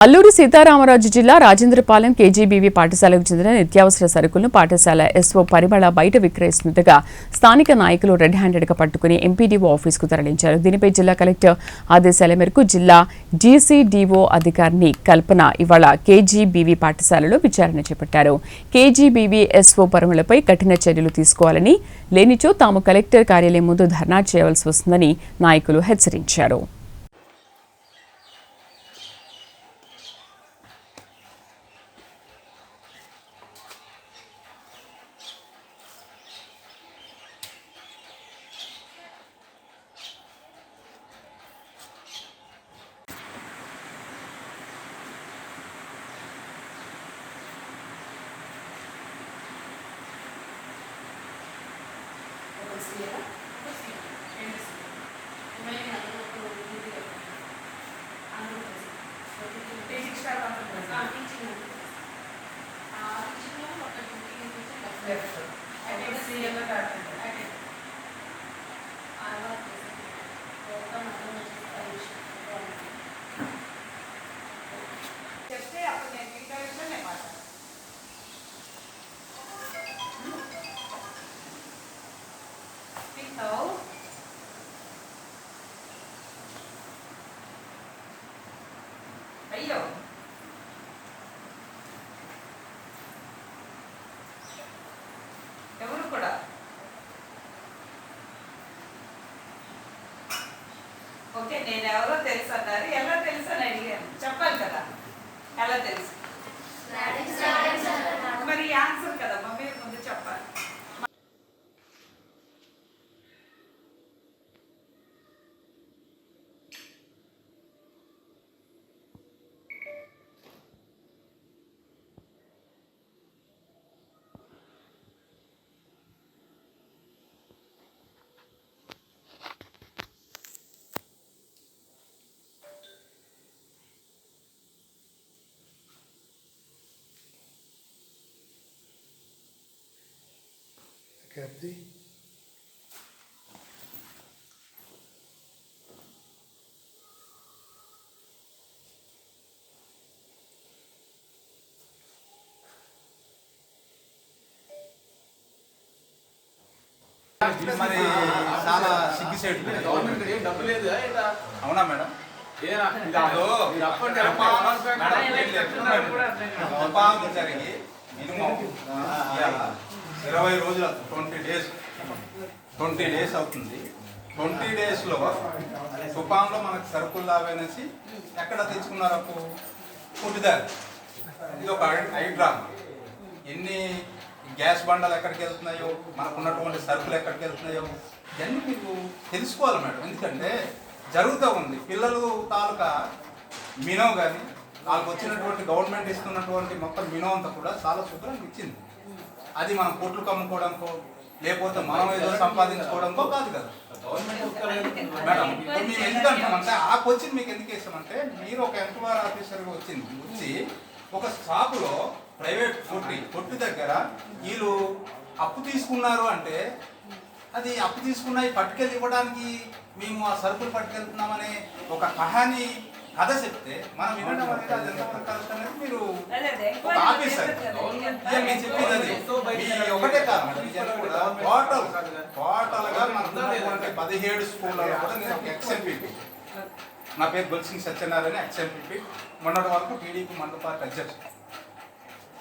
అల్లూరు సీతారామరాజు జిల్లా రాజేంద్రపాలెం కేజీబీవీ పాఠశాలకు చెందిన నిత్యావసర సరుకులను పాఠశాల ఎస్ఓ పరిమళ బయట విక్రయిస్తుండగా స్థానిక నాయకులు రెడ్ హ్యాండెడ్గా పట్టుకుని ఎంపీడీఓ ఆఫీసుకు తరలించారు. దీనిపై జిల్లా కలెక్టర్ ఆదేశాల మేరకు జిల్లా జీసీడీఓ అధికారిని కల్పన ఇవాళ కేజీబీవీ పాఠశాలలో విచారణ చేపట్టారు. కేజీబీవీ ఎస్ఓ పరిమళపై కఠిన చర్యలు తీసుకోవాలని లేనిచో తాము కలెక్టర్ కార్యాలయం ముందు ధర్నా చేయవలసి వస్తుందని నాయకులు హెచ్చరించారు చెప్తే అప్పుడు నేను మీతో విషయం నేను మాట్లాడతాను పిస్తావు అయ్యో ఎవరు కూడా ఓకే నేను ఎవరో తెలుసు అన్నారు. ఎలా తెలుసు అని అడిగాను. చెప్పాలి కదా. ఎలా తెలుసు మరి ఆన్సర్ కదా మమ్మీ ముందు చెప్పాలి Capri. మరి చాలా సిగ్గుసేటు గవర్నమెంట్ ఏం డబ్బు లేదు అవునా మేడం జరిగి మినిమం ఇరవై రోజులు ట్వంటీ డేస్. ట్వంటీ డేస్ అవుతుంది. ట్వంటీ డేస్లో తుఫాన్లో మనకు సరుకులు లావేనేసి ఎక్కడ తెచ్చుకున్నారు అప్పు? పుట్టిదారి. ఇది ఒక హైడ్రామా ఎన్ని గ్యాస్ బండలు ఎక్కడికి వెళ్తున్నాయో మనకు ఉన్నటువంటి సరుకులు ఎక్కడికి వెళ్తున్నాయో ఇవన్నీ మీకు తెలుసుకోవాలి మేడం. ఎందుకంటే జరుగుతూ ఉంది. పిల్లలు తాలూకా మినో కానీ వాళ్ళకి వచ్చినటువంటి గవర్నమెంట్ ఇస్తున్నటువంటి మొత్తం మినో అంతా కూడా చాలా శుభ్రంగా ఇచ్చింది. అది మనం కోట్లు కమ్ముకోవడానికో లేకపోతే మనం ఏదో సంపాదించుకోవడానికో కాదు కదా. మేడం ఇప్పుడు మేము ఎందుకంటామంటే ఆ క్వశ్చన్ మీకు ఎందుకు వేసామంటే మీరు ఒక ఎంక్వైరీ ఆఫీసర్గా వచ్చింది వచ్చి ఒక షాపులో ప్రైవేట్ కొట్టి కొట్టు దగ్గర వీళ్ళు అప్పు తీసుకున్నారు అంటే అది అప్పు తీసుకున్నాయి పట్టుకెళ్ళి ఇవ్వడానికి మేము ఆ సరుకులు పట్టుకెళ్తున్నామనే ఒక కహాని కథ చెప్తే మనం వినడం అనేది అది ఎంతవరకు కరెక్ట్ అనేది మీరు ఒక ఆఫీసర్ ఇదే నేను చెప్పేది అది. ఈ ఒకటే కాదు కూడా టోటల్ మనకు పదిహేడు స్కూళ్ళలో కూడా నేను ఎక్స్ఎంపీపీ నా పేరు గొల్సింగ్ సత్యనారాయణ ఎక్స్ఎంపీపీ మొన్నటి వరకు టీడీపీ మండల పార్టీ అధ్యక్షుడు.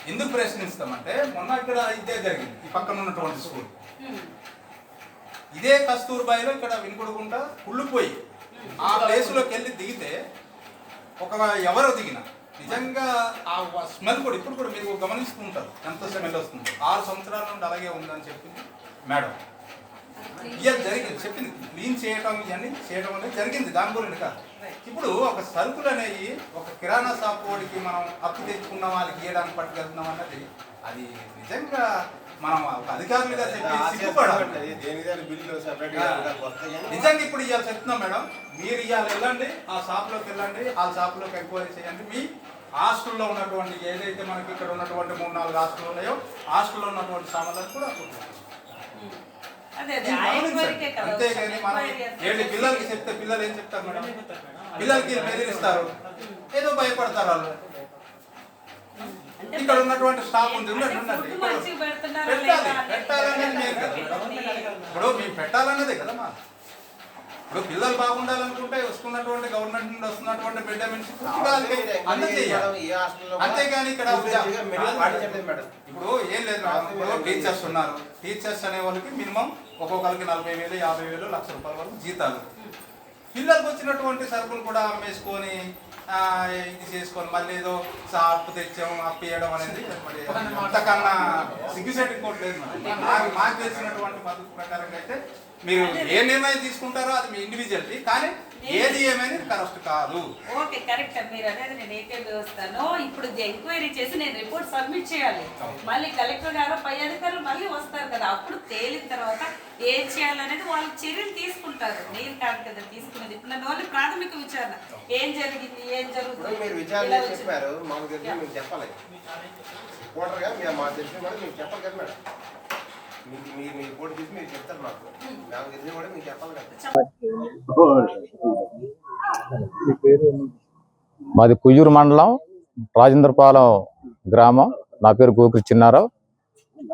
ఎందుకు ప్రశ్నిస్తామంటే మొన్న ఇక్కడ ఇదే జరిగింది ఈ పక్కన ఉన్నటువంటి స్కూల్. ఇదే కస్తూర్బాయిలో ఇక్కడ వినుకొడకుండా కుళ్ళిపోయి ఆ ప్లేస్లోకి వెళ్ళి దిగితే ఒక ఎవరు దిగిన నిజంగా ఆ స్మెల్ కూడా ఇప్పుడు కూడా మీరు గమనిస్తూ ఉంటారు. ఎంత స్మెల్ వస్తుంది. ఆరు సంవత్సరాల నుండి అలాగే ఉందని చెప్పింది మేడం. ఇయర్ జరిగింది. చెప్పింది. క్లీన్ చేయటం ఇవన్నీ చేయడం అనేది జరిగింది. దాని గురించి కాదు. ఇప్పుడు ఒక సరుకులు అనేవి ఒక కిరాణా షాప్ వాడికి మనం అప్పు తెచ్చుకున్న వాళ్ళకి ఇవ్వడానికి పట్టుకెళ్తున్నాం అన్నది అది నిజంగా మనం చెప్పి సిగ్గుపడాలి. నిజంగా ఇప్పుడు ఇవాళ చెప్తున్నాం మేడం మీరు ఇవాళ వెళ్ళండి ఆ షాప్లోకి వెళ్ళండి ఆ షాప్లోకి ఎంక్వైరీ చేయండి. మీ హాస్టల్లో ఉన్నటువంటి ఏదైతే మనకి ఇక్కడ ఉన్నటువంటి మూడు నాలుగు హాస్టల్ ఉన్నాయో హాస్టల్లో ఉన్నటువంటి సామాన్లను కూడా అంతేగాని మనం ఏంటి పిల్లలకి చెప్తే పిల్లలు ఏం చెప్తారు మేడం. పిల్లలకి బెదిరిస్తారు. ఏదో భయపడతారు వాళ్ళు. ఇక్కడ ఉన్నటువంటి స్టాఫ్ ఉంది పెడుతున్నారా పెట్టాలి పెట్టాలనేది మీరు కదా. ఇప్పుడు మేము పెట్టాలన్నదే కదమ్మా ఇప్పుడు పిల్లలు బాగుండాలనుకుంటే వస్తున్నటువంటి గవర్నమెంట్ నుండి వస్తున్నటువంటి బిడ్డ మనిషి అందజేయాలి అంతేగాని ఇక్కడ ఇప్పుడు ఏం లేదు ఇప్పుడు టీచర్స్ ఉన్నారు. టీచర్స్ అనే వాళ్ళకి మినిమం ఒక్కొక్కరికి నలభై వేలు యాభై వేలు లక్ష రూపాయల వరకు జీతాలు. పిల్లలకు వచ్చినటువంటి సరుకులు కూడా అమ్మేసుకొని ఇది చేసుకొని మళ్ళీ ఏదో అప్పు తెచ్చాం అప్పు ఇవ్వడం అనేది మరి అంతకన్నా సిగ్గుసేట్ ఇంకోటి లేదు నాకు మాకు తెలిసినటువంటి పద్ధతి ప్రకారంగా అయితే మీరు ఏ నిర్ణయం తీసుకుంటారో అది మీ ఇండివిజువల్టీ కానీ ఏది ఏమైనా కరెక్ట్ కాదు. Okay correct. మీరు అనేది నేను ఏకే వస్తాను ఇప్పుడు ఎంక్వైరీ చేసి నేను రిపోర్ట్ సబ్మిట్ చేయాలి. మళ్ళీ కలెక్టర్ గారు పై అధికారులు మళ్ళీ వస్తారు కదా. అప్పుడు తేలిన తర్వాత ఏం చేయాలనేది వాళ్ళు చర్యలు తీసుకుంటారు. నేను కాదు కదా తీసుకునేది ఇప్పుడు నన్ను ఓన్లీ ప్రాథమిక విచారణ? ఏం జరిగింది? ఏం జరుగుతుంది? మీరు విచారణ. చెప్పారు. మాకు తెలిసి కూడా చెప్పాలి కదా మేడం. మీకు మీరు మీరు చెప్తారు మాకు. నాకు తెలిసిన కూడా మీకు చెప్పాలి కదా. మాది కుయ్యూరు మండలం రాజేంద్రపాలెం గ్రామం. నా పేరు గోకురి చిన్నారావు.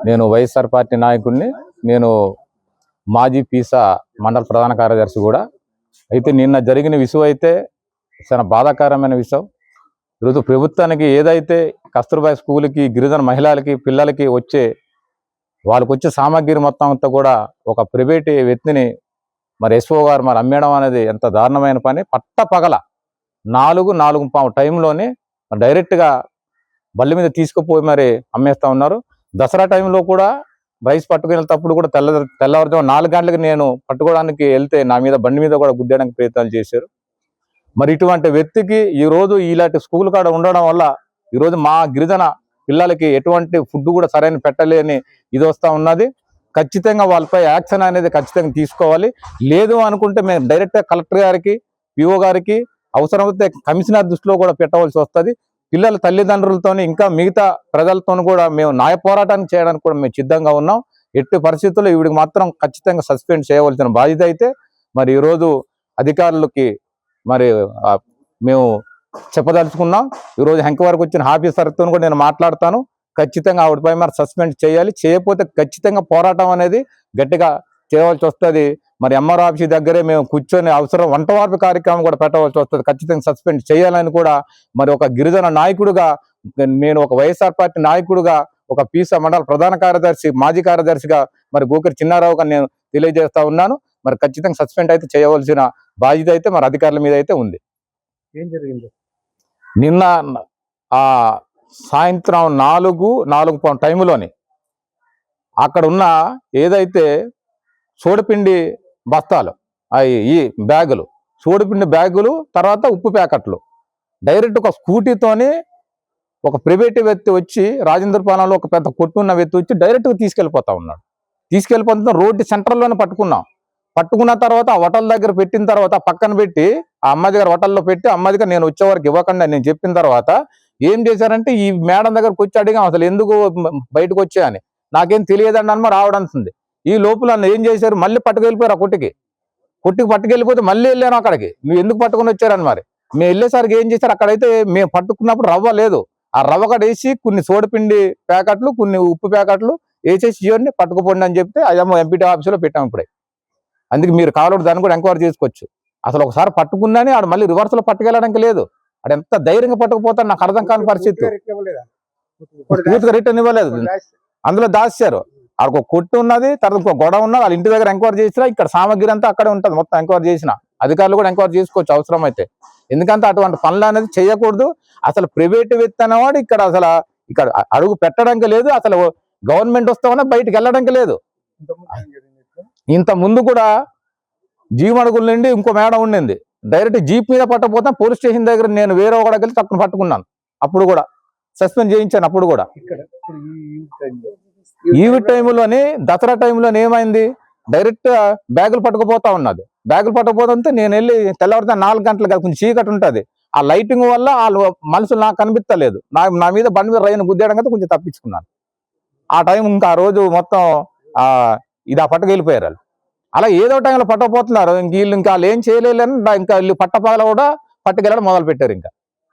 నేను వైఎస్ఆర్ పార్టీ నాయకుడిని. నేను మాజీ పీసా మండల ప్రధాన కార్యదర్శి కూడా. అయితే నిన్న జరిగిన విషయం అయితే చాలా బాధాకరమైన విషయం. ఈరోజు ప్రభుత్వానికి ఏదైతే కస్తూర్బాయ్ స్కూల్కి గిరిజన మహిళలకి పిల్లలకి వచ్చే వాళ్ళకి వచ్చే సామాగ్రి మొత్తం అంతా కూడా ఒక ప్రైవేట్ వ్యక్తిని మరి ఎస్ఓ గారు మరి అమ్మేయడం అనేది ఎంత దారుణమైన పని. పట్ట పగల నాలుగు నాలుగు పావు టైంలోనే డైరెక్ట్గా బళ్ళ మీద తీసుకుపోయి మరి అమ్మేస్తా ఉన్నారు. దసరా టైంలో కూడా రైస్ పట్టుకునేటప్పుడు కూడా తెల్ల తెల్లవారుజాము నాలుగు గంటలకు నేను పట్టుకోవడానికి వెళ్తే నా మీద బండి మీద కూడా గుద్దేయడానికి ప్రయత్నాలు చేశారు. మరి ఇటువంటి వ్యక్తికి ఈ రోజు ఇలాంటి స్కూల్ కాడ ఉండడం వల్ల ఈరోజు మా గిరిజన పిల్లలకి ఎటువంటి ఫుడ్ కూడా సరైన పెట్టలేని ఇది వస్తూ ఉన్నది. ఖచ్చితంగా వాళ్ళపై యాక్షన్ అనేది ఖచ్చితంగా తీసుకోవాలి. లేదు అనుకుంటే మేము డైరెక్ట్గా కలెక్టర్ గారికి పిఓ గారికి అవసరమైతే కమిషనర్ దృష్టిలో కూడా పెట్టవలసి వస్తుంది. పిల్లల తల్లిదండ్రులతోని ఇంకా మిగతా ప్రజలతో కూడా మేము న్యాయ పోరాటాన్ని చేయడానికి కూడా మేము సిద్ధంగా ఉన్నాం. ఎట్టి పరిస్థితుల్లో ఈవిడికి మాత్రం ఖచ్చితంగా సస్పెండ్ చేయవలసిన బాధ్యత అయితే మరి ఈరోజు అధికారులకి మరి మేము చెప్పదలుచుకున్నాం. ఈరోజు హెంక వరకు వచ్చిన ఆఫీసర్తో కూడా నేను మాట్లాడతాను. ఖచ్చితంగా ఆవిడపై మరి సస్పెండ్ చేయాలి. చేయకపోతే ఖచ్చితంగా పోరాటం అనేది గట్టిగా చేయవలసి వస్తుంది. మరి ఎంఆర్ ఆఫీస్ దగ్గరే మేము కూర్చొని అవసరం వంట వార్పు కార్యక్రమం కూడా పెట్టవలసి వస్తుంది. ఖచ్చితంగా సస్పెండ్ చేయాలని కూడా మరి ఒక గిరిజన నాయకుడిగా నేను ఒక వైఎస్ఆర్ పార్టీ నాయకుడిగా ఒక పీసా మండల ప్రధాన కార్యదర్శి మాజీ కార్యదర్శిగా మరి గోకరి చిన్నారావుగా నేను తెలియజేస్తా ఉన్నాను. మరి ఖచ్చితంగా సస్పెండ్ అయితే చేయవలసిన బాధ్యత అయితే మరి అధికారుల మీద అయితే ఉంది. ఏం జరిగింది? నిన్న ఆ సాయంత్రం నాలుగు నాలుగు టైంలోని అక్కడ ఉన్న ఏదైతే సోడిపిండి బస్తాలు అవి ఈ బ్యాగులు సోడిపిండి బ్యాగులు తర్వాత ఉప్పు ప్యాకెట్లు డైరెక్ట్ ఒక స్కూటీతోని ఒక ప్రైవేట్ వ్యక్తి వచ్చి రాజేంద్రపాలెంలో ఒక పెద్ద కొట్టున్న వ్యక్తి వచ్చి డైరెక్ట్గా తీసుకెళ్ళిపోతా ఉన్నాడు. తీసుకెళ్ళిపోతున్న రోడ్డు సెంటర్లోనే పట్టుకున్నాం. పట్టుకున్న తర్వాత ఆ హోటల్ దగ్గర పెట్టిన తర్వాత పక్కన పెట్టి ఆ అమ్మ దగ్గర హోటల్లో పెట్టి అమ్మ దగ్గర నేను వచ్చే వరకు ఇవ్వకుండా నేను చెప్పిన తర్వాత ఏం చేశారంటే ఈ మేడం దగ్గరకు వచ్చి అడిగాం అసలు ఎందుకు బయటకు వచ్చా అని? నాకేం తెలియదండి అనమా రావడానికి ఈ లోపల ఏం చేశారు? మళ్ళీ పట్టుకెళ్ళిపోయారు ఆ కొట్టికి. కొట్టికి పట్టుకెళ్ళిపోతే మళ్ళీ వెళ్ళాను అక్కడికి. నువ్వు ఎందుకు పట్టుకుని వచ్చారని మరి? మేము వెళ్ళేసరికి ఏం చేశారు? అక్కడైతే మేము పట్టుకున్నప్పుడు రవ్వ లేదు. ఆ రవ్వ కడ వేసి కొన్ని సోడిపిండి ప్యాకెట్లు కొన్ని ఉప్పు ప్యాకెట్లు వేసేసి ఇవ్వండి పట్టుకుపోండి అని చెప్తే అదేమో ఎంపీటీ ఆఫీసులో పెట్టాం ఇప్పుడే. అందుకే మీరు కావాలంటే దాన్ని కూడా ఎంక్వైరీ చేసుకోవచ్చు. అసలు ఒకసారి పట్టుకున్నానే ఆడు మళ్ళీ రివర్స్లో పట్టుకెళ్ళడానికి లేదు. ఆడు ఎంత ధైర్యంగా పట్టుకుపోతాడు నాకు అర్థం కాని పరిస్థితి. పూర్తిగా రిటర్న్ ఇవ్వలేదు? అందులో దాచారు. ఆడికి ఒక కొట్టు ఉన్నది తర్వాత ఇంకో గొడవ ఉన్నది వాళ్ళ ఇంటి దగ్గర ఎంక్వైరీ చేసినా ఇక్కడ సామాగ్రి అంతా అక్కడే ఉంటుంది మొత్తం ఎంక్వైరీ చేసిన. అధికారులు కూడా ఎంక్వైరీ చేసుకోవచ్చు అవసరం అయితే ఎందుకంటే అటువంటి పనులు అనేది చేయకూడదు. అసలు ప్రైవేట్ వ్యక్తి అనేవాడు ఇక్కడ అసలు ఇక్కడ అడుగు పెట్టడానికి లేదు అసలు గవర్నమెంట్ వస్తామన్నా బయటికి వెళ్ళడానికి లేదు. ఇంత ముందు కూడా జీవమడుగుల నుండి ఇంకో మేడం ఉండింది. డైరెక్ట్ జీప్ మీద పట్టకపోతే పోలీస్ స్టేషన్ దగ్గర నేను వేరే ఒకటి వెళ్ళి తక్కువ పట్టుకున్నాను. అప్పుడు కూడా సస్పెండ్ చేయించాను అప్పుడు కూడా. ఈవి టైంలోని దసరా టైంలోని ఏమైంది? డైరెక్ట్ బ్యాగులు పట్టుకుపోతా ఉన్నది. బ్యాగులు పట్టుకుపోతుంటే నేను వెళ్ళి తెల్లవారితే నాలుగు గంటలు కదా కొంచెం చీకటి ఉంటుంది. ఆ లైటింగ్ వల్ల వాళ్ళు మనుషులు నాకు కనిపించలేదు నా నా మీద బండి మీద రైలు గుద్దేయడం కదా కొంచెం తప్పించుకున్నాను. ఆ టైం ఇంకా ఆ రోజు మొత్తం ఇది ఆ పట్టుకు వెళ్ళిపోయారు వాళ్ళు. అలా ఏదో టైంలో పట్టకపోతున్నారు. ఇంక వీళ్ళు ఇంకా వాళ్ళు ఏం చేయలేదని ఇంకా వీళ్ళు పట్టపగల కూడా పట్టుకెళ్ళడం మొదలు పెట్టారు ఇంకా.